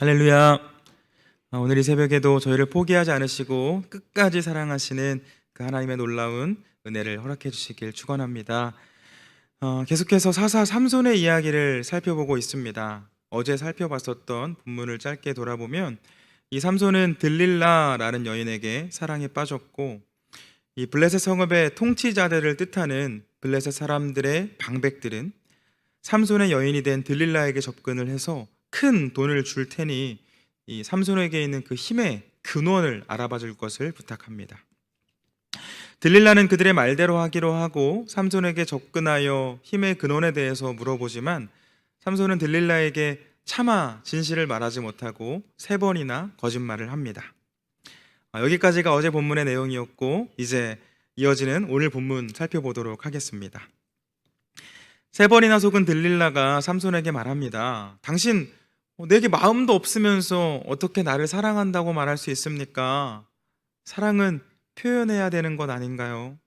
할렐루야. 아, 오늘 이 새벽에도 저희를 포기하지 않으시고 끝까지 사랑하시는 그 하나님의 놀라운 은혜를 허락해 주시길 축원합니다. 어, 계속해서 사사 삼손의 이야기를 살펴보고 있습니다. 어제 살펴봤었던 본문을 짧게 돌아보면 이 삼손은 들릴라라는 여인에게 사랑에 빠졌고 이 블레셋 성읍의 통치자들을 뜻하는 블레셋 사람들의 방백들은 삼손의 여인이 된 들릴라에게 접근을 해서 큰 돈을 줄 테니 이 삼손에게 있는 그 힘의 근원을 알아봐 줄 것을 부탁합니다. 들릴라는 그들의 말대로 하기로 하고 삼손에게 접근하여 힘의 근원에 대해서 물어보지만 삼손은 들릴라에게 차마 진실을 말하지 못하고 세 번이나 거짓말을 합니다. 아, 여기까지가 어제 본문의 내용이었고 이제 이어지는 오늘 본문 살펴보도록 하겠습니다. 세 번이나 속은 들릴라가 삼손에게 말합니다. 당신 어, 내게 마음도 없으면서 어떻게 나를 사랑한다고 말할 수 있습니까? 사랑은 표현해야 되는 것 아닌가요?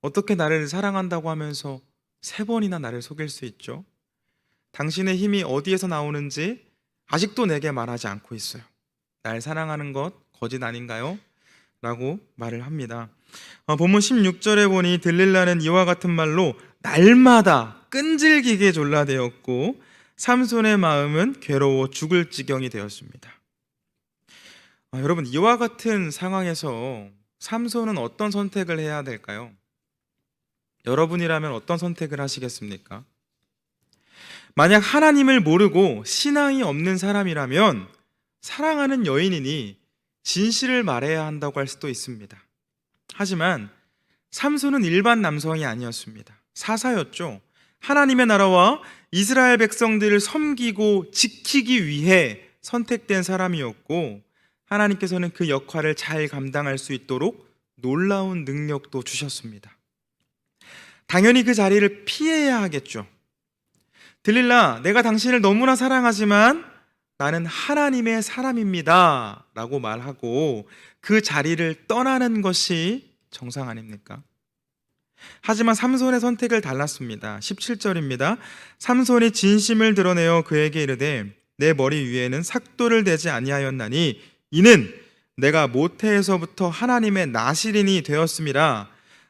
어떻게 나를 사랑한다고 하면서 세 번이나 나를 속일 수 있죠? 당신의 힘이 어디에서 나오는지 아직도 내게 말하지 않고 있어요. 날 사랑하는 것 거짓 아닌가요? 라고 말을 합니다. 어, 본문 16절에 보니 들릴라는 이와 같은 말로 날마다 끈질기게 졸라대었고 삼손의 마음은 괴로워 죽을 지경이 되었습니다. 아, 여러분 이와 같은 상황에서 삼손은 어떤 선택을 해야 될까요? 여러분이라면 어떤 선택을 하시겠습니까? 만약 하나님을 모르고 신앙이 없는 사람이라면 사랑하는 여인이니 진실을 말해야 한다고 할 수도 있습니다. 하지만 삼손은 일반 남성이 아니었습니다. 사사였죠. 하나님의 나라와 이스라엘 백성들을 섬기고 지키기 위해 선택된 사람이었고 하나님께서는 그 역할을 잘 감당할 수 있도록 놀라운 능력도 주셨습니다. 당연히 그 자리를 피해야 하겠죠. 들릴라, 내가 당신을 너무나 사랑하지만 나는 하나님의 사람입니다. 라고 말하고 그 자리를 떠나는 것이 정상 아닙니까? 하지만 삼손의 선택을 달랐습니다. 17절입니다. 삼손이 진심을 드러내어 그에게 이르되 내 머리 위에는 삭도를 대지 아니하였나니 이는 내가 모태에서부터 하나님의 나시린이 되었음이라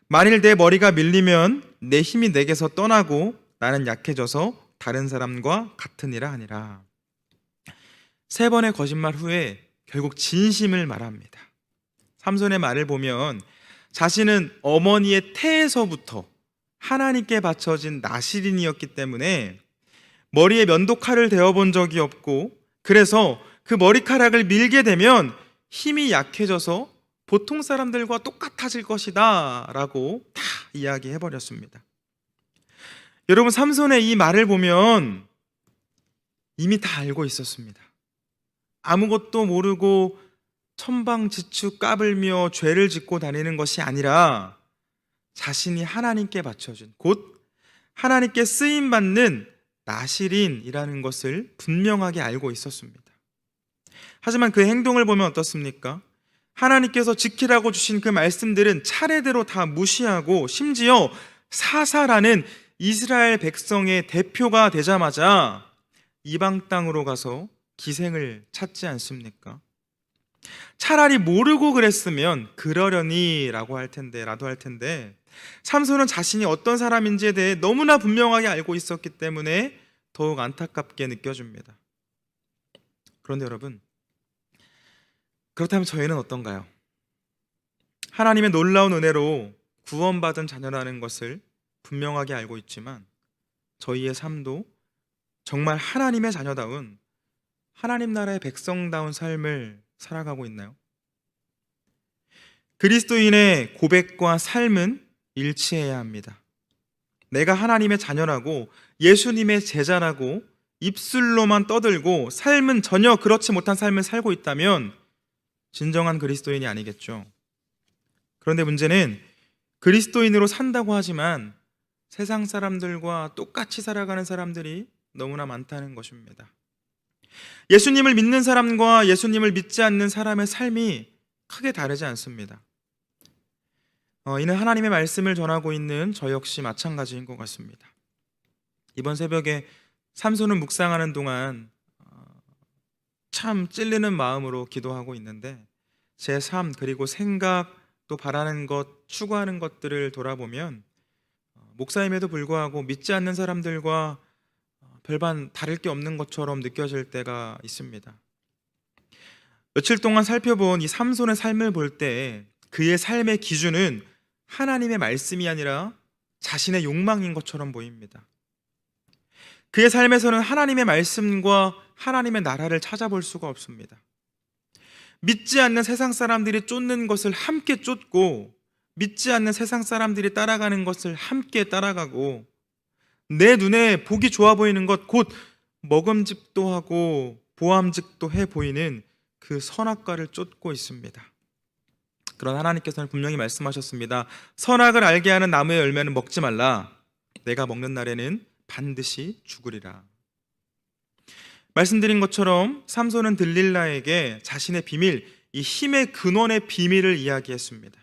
만일 내 머리가 밀리면 내 힘이 내게서 떠나고 나는 약해져서 다른 사람과 같으니라 하니라. 세 번의 거짓말 후에 결국 진심을 말합니다. 삼손의 말을 보면 자신은 어머니의 태에서부터 하나님께 바쳐진 나시린이었기 때문에 머리에 면도칼을 대어본 적이 없고 그래서 그 머리카락을 밀게 되면 힘이 약해져서 보통 사람들과 똑같아질 것이다 라고 다 이야기해 버렸습니다. 여러분 삼손의 이 말을 보면 이미 다 알고 있었습니다. 아무것도 모르고 천방지축 까불며 죄를 짓고 다니는 것이 아니라 자신이 하나님께 바쳐준 곧 하나님께 쓰임 받는 나시린이라는 것을 분명하게 알고 있었습니다. 하지만 그 행동을 보면 어떻습니까? 하나님께서 지키라고 주신 그 말씀들은 차례대로 다 무시하고 심지어 사사라는 이스라엘 백성의 대표가 되자마자 이방 땅으로 가서 기생을 찾지 않습니까? 차라리 모르고 그랬으면 그러려니라고 할 텐데 라도 할 텐데 삼손은 자신이 어떤 사람인지에 대해 너무나 분명하게 알고 있었기 때문에 더욱 안타깝게 느껴집니다. 그런데 여러분 그렇다면 저희는 어떤가요? 하나님의 놀라운 은혜로 구원받은 자녀라는 것을 분명하게 알고 있지만 저희의 삶도 정말 하나님의 자녀다운 하나님 나라의 백성다운 삶을 살아가고 있나요? 그리스도인의 고백과 삶은 일치해야 합니다. 내가 하나님의 자녀라고 예수님의 제자라고 입술로만 떠들고 삶은 전혀 그렇지 못한 삶을 살고 있다면 진정한 그리스도인이 아니겠죠. 그런데 문제는 그리스도인으로 산다고 하지만 세상 사람들과 똑같이 살아가는 사람들이 너무나 많다는 것입니다. 예수님을 믿는 사람과 예수님을 믿지 않는 사람의 삶이 크게 다르지 않습니다. 어, 이는 하나님의 말씀을 전하고 있는 저 역시 마찬가지인 것 같습니다. 이번 새벽에 삼손을 묵상하는 동안 어, 참 찔리는 마음으로 기도하고 있는데 제 삶 그리고 생각 또 바라는 것 추구하는 것들을 돌아보면 어, 목사임에도 불구하고 믿지 않는 사람들과 어, 별반 다를 게 없는 것처럼 느껴질 때가 있습니다. 며칠 동안 살펴본 이 삼손의 삶을 볼 때 그의 삶의 기준은 하나님의 말씀이 아니라 자신의 욕망인 것처럼 보입니다. 그의 삶에서는 하나님의 말씀과 하나님의 나라를 찾아볼 수가 없습니다. 믿지 않는 세상 사람들이 쫓는 것을 함께 쫓고 믿지 않는 세상 사람들이 따라가는 것을 함께 따라가고 내 눈에 보기 좋아 보이는 것 곧 먹음직도 하고 보암직도 해 보이는 그 선악과를 쫓고 있습니다. 그런 하나님께서는 분명히 말씀하셨습니다. 선악을 알게 하는 나무의 열매는 먹지 말라. 내가 먹는 날에는 반드시 죽으리라. 말씀드린 것처럼 삼손은 들릴라에게 자신의 비밀, 이 힘의 근원의 비밀을 이야기했습니다.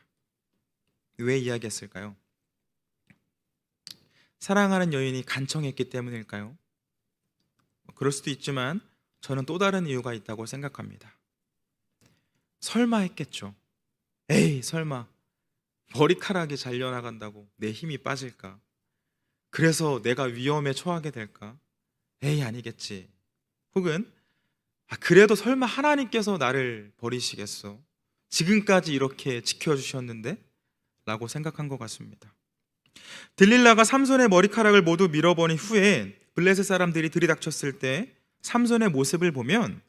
왜 이야기했을까요? 사랑하는 여인이 간청했기 때문일까요? 그럴 수도 있지만 저는 또 다른 이유가 있다고 생각합니다. 설마 했겠죠. 에이, 설마. 머리카락이 잘려나간다고 내 힘이 빠질까? 그래서 내가 위험에 처하게 될까? 에이, 아니겠지. 혹은, 아, 그래도 설마 하나님께서 나를 버리시겠어? 지금까지 이렇게 지켜주셨는데? 라고 생각한 것 같습니다. 들릴라가 삼손의 머리카락을 모두 밀어버린 후에 블레셋 사람들이 들이닥쳤을 때 삼손의 모습을 보면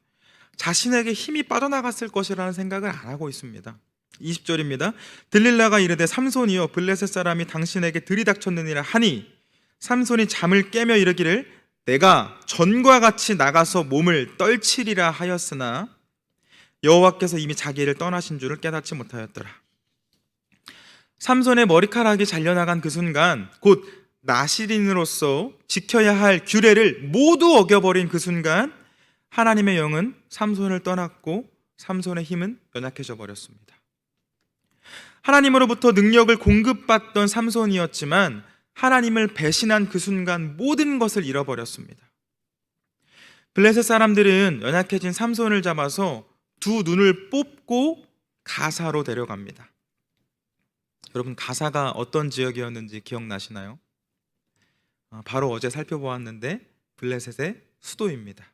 자신에게 힘이 빠져나갔을 것이라는 생각을 안 하고 있습니다. 20절입니다. 들릴라가 이르되 삼손이여 블레셋 사람이 당신에게 들이닥쳤느니라 하니 삼손이 잠을 깨며 이르기를 내가 전과 같이 나가서 몸을 떨치리라 하였으나 여호와께서 이미 자기를 떠나신 줄을 깨닫지 못하였더라. 삼손의 머리카락이 잘려나간 그 순간 곧 나시린으로서 지켜야 할 규례를 모두 어겨버린 그 순간 하나님의 영은 삼손을 떠났고 삼손의 힘은 연약해져 버렸습니다. 하나님으로부터 능력을 공급받던 삼손이었지만 하나님을 배신한 그 순간 모든 것을 잃어버렸습니다. 블레셋 사람들은 연약해진 삼손을 잡아서 두 눈을 뽑고 가사로 데려갑니다. 여러분 가사가 어떤 지역이었는지 기억나시나요? 아, 바로 어제 살펴보았는데 블레셋의 수도입니다.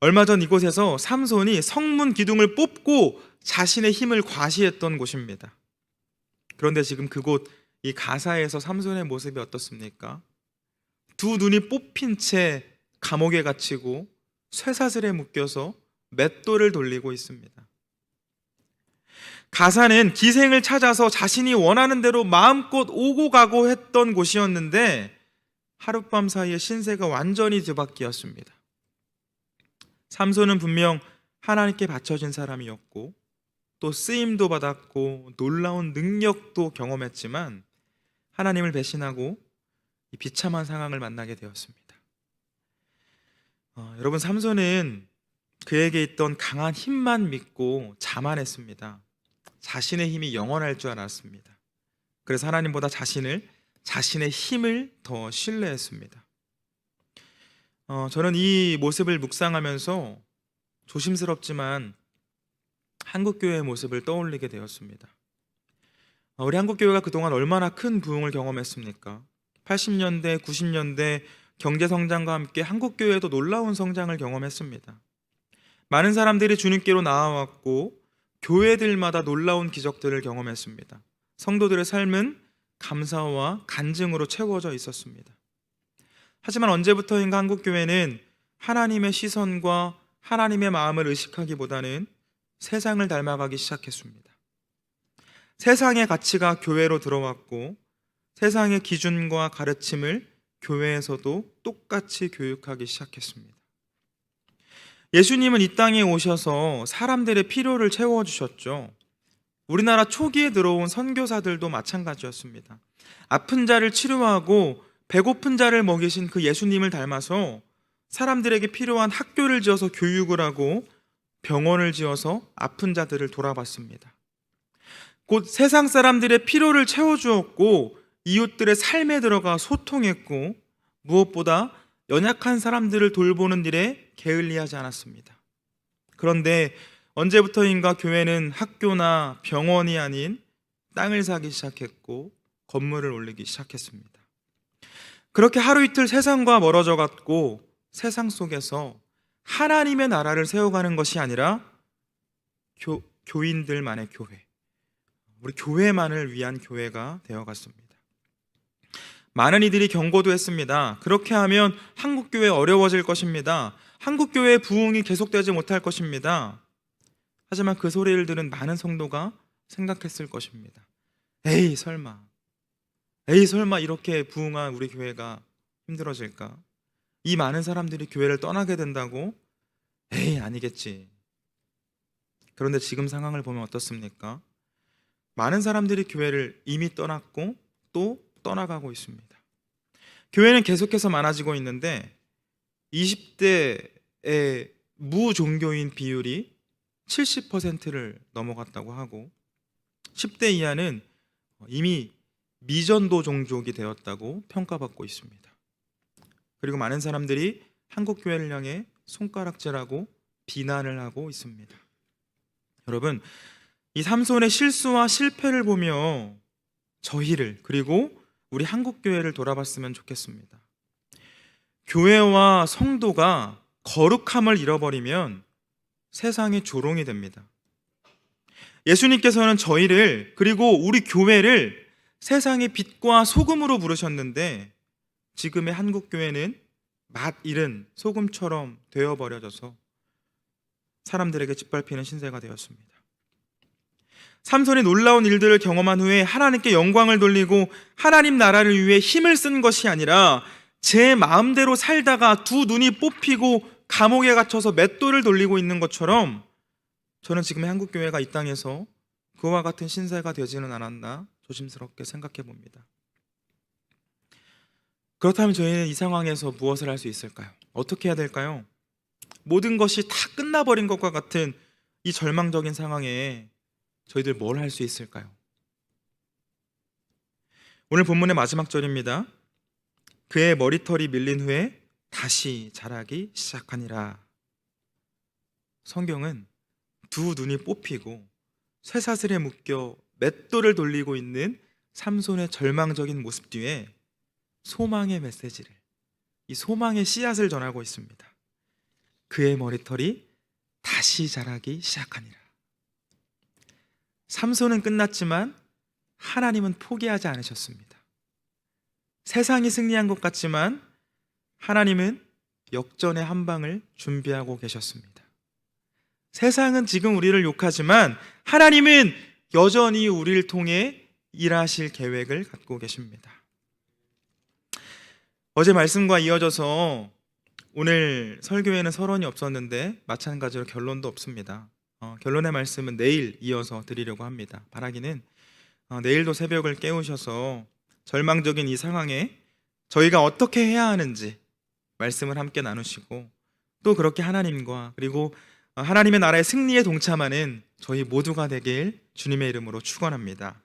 얼마 전 이곳에서 삼손이 성문 기둥을 뽑고 자신의 힘을 과시했던 곳입니다. 그런데 지금 그곳 이 가사에서 삼손의 모습이 어떻습니까? 두 눈이 뽑힌 채 감옥에 갇히고 쇠사슬에 묶여서 맷돌을 돌리고 있습니다. 가사는 기생을 찾아서 자신이 원하는 대로 마음껏 오고 가고 했던 곳이었는데 하룻밤 사이에 신세가 완전히 뒤바뀌었습니다. 삼손은 분명 하나님께 바쳐진 사람이었고 또 쓰임도 받았고 놀라운 능력도 경험했지만 하나님을 배신하고 이 비참한 상황을 만나게 되었습니다. 어, 여러분 삼손은 그에게 있던 강한 힘만 믿고 자만했습니다. 자신의 힘이 영원할 줄 알았습니다. 그래서 하나님보다 자신을 자신의 힘을 더 신뢰했습니다. 어, 저는 이 모습을 묵상하면서 조심스럽지만 한국 교회의 모습을 떠올리게 되었습니다. 어, 우리 한국 교회가 그동안 얼마나 큰 부흥을 경험했습니까? 80년대, 90년대 경제 성장과 함께 한국 교회도 놀라운 성장을 경험했습니다. 많은 사람들이 주님께로 나아왔고 교회들마다 놀라운 기적들을 경험했습니다. 성도들의 삶은 감사와 간증으로 채워져 있었습니다. 하지만 언제부터인가 한국 교회는 하나님의 시선과 하나님의 마음을 의식하기보다는 세상을 닮아가기 시작했습니다. 세상의 가치가 교회로 들어왔고 세상의 기준과 가르침을 교회에서도 똑같이 교육하기 시작했습니다. 예수님은 이 땅에 오셔서 사람들의 필요를 채워주셨죠. 우리나라 초기에 들어온 선교사들도 마찬가지였습니다. 아픈 자를 치료하고 배고픈 자를 먹이신 그 예수님을 닮아서 사람들에게 필요한 학교를 지어서 교육을 하고 병원을 지어서 아픈 자들을 돌아봤습니다. 곧 세상 사람들의 필요를 채워주었고 이웃들의 삶에 들어가 소통했고 무엇보다 연약한 사람들을 돌보는 일에 게을리하지 않았습니다. 그런데 언제부터인가 교회는 학교나 병원이 아닌 땅을 사기 시작했고 건물을 올리기 시작했습니다. 그렇게 하루 이틀 세상과 멀어져 갔고 세상 속에서 하나님의 나라를 세워가는 것이 아니라 교, 교인들만의 교회, 우리 교회만을 위한 교회가 되어갔습니다. 많은 이들이 경고도 했습니다. 그렇게 하면 한국 교회 어려워질 것입니다. 한국 교회의 부흥이 계속되지 못할 것입니다. 하지만 그 소리를 들은 많은 성도가 생각했을 것입니다. 에이 설마, 에이 설마 이렇게 부흥한 우리 교회가 힘들어질까? 이 많은 사람들이 교회를 떠나게 된다고? 에이 아니겠지. 그런데 지금 상황을 보면 어떻습니까? 많은 사람들이 교회를 이미 떠났고 또 떠나가고 있습니다. 교회는 계속해서 많아지고 있는데 20대의 무종교인 비율이 70%를 넘어갔다고 하고 10대 이하는 이미 미전도 종족이 되었다고 평가받고 있습니다. 그리고 많은 사람들이 한국 교회를 향해 손가락질하고 비난을 하고 있습니다. 여러분, 이 삼손의 실수와 실패를 보며 저희를 그리고 우리 한국 교회를 돌아봤으면 좋겠습니다. 교회와 성도가 거룩함을 잃어버리면 세상이 조롱이 됩니다. 예수님께서는 저희를 그리고 우리 교회를 세상의 빛과 소금으로 부르셨는데 지금의 한국 교회는 맛 잃은 소금처럼 되어 버려져서 사람들에게 짓밟히는 신세가 되었습니다. 삼손이 놀라운 일들을 경험한 후에 하나님께 영광을 돌리고 하나님 나라를 위해 힘을 쓴 것이 아니라 제 마음대로 살다가 두 눈이 뽑히고 감옥에 갇혀서 맷돌을 돌리고 있는 것처럼 저는 지금의 한국 교회가 이 땅에서 그와 같은 신세가 되지는 않았나 조심스럽게 생각해 봅니다. 그렇다면 저희는 이 상황에서 무엇을 할 수 있을까요? 어떻게 해야 될까요? 모든 것이 다 끝나버린 것과 같은 이 절망적인 상황에 저희들 뭘 할 수 있을까요? 오늘 본문의 마지막 절입니다. 그의 머리털이 밀린 후에 다시 자라기 시작하니라. 성경은 두 눈이 뽑히고 쇠사슬에 묶여 맷돌을 돌리고 있는 삼손의 절망적인 모습 뒤에 소망의 메시지를 이 소망의 씨앗을 전하고 있습니다. 그의 머리털이 다시 자라기 시작하니라. 삼손은 끝났지만 하나님은 포기하지 않으셨습니다. 세상이 승리한 것 같지만 하나님은 역전의 한 방을 준비하고 계셨습니다. 세상은 지금 우리를 욕하지만 하나님은 여전히 우리를 통해 일하실 계획을 갖고 계십니다. 어제 말씀과 이어져서 오늘 설교에는 서론이 없었는데 마찬가지로 결론도 없습니다. 어, 결론의 말씀은 내일 이어서 드리려고 합니다. 바라기는 어, 내일도 새벽을 깨우셔서 절망적인 이 상황에 저희가 어떻게 해야 하는지 말씀을 함께 나누시고 또 그렇게 하나님과 그리고 어, 하나님의 나라의 승리에 동참하는 저희 모두가 되길 주님의 이름으로 축원합니다.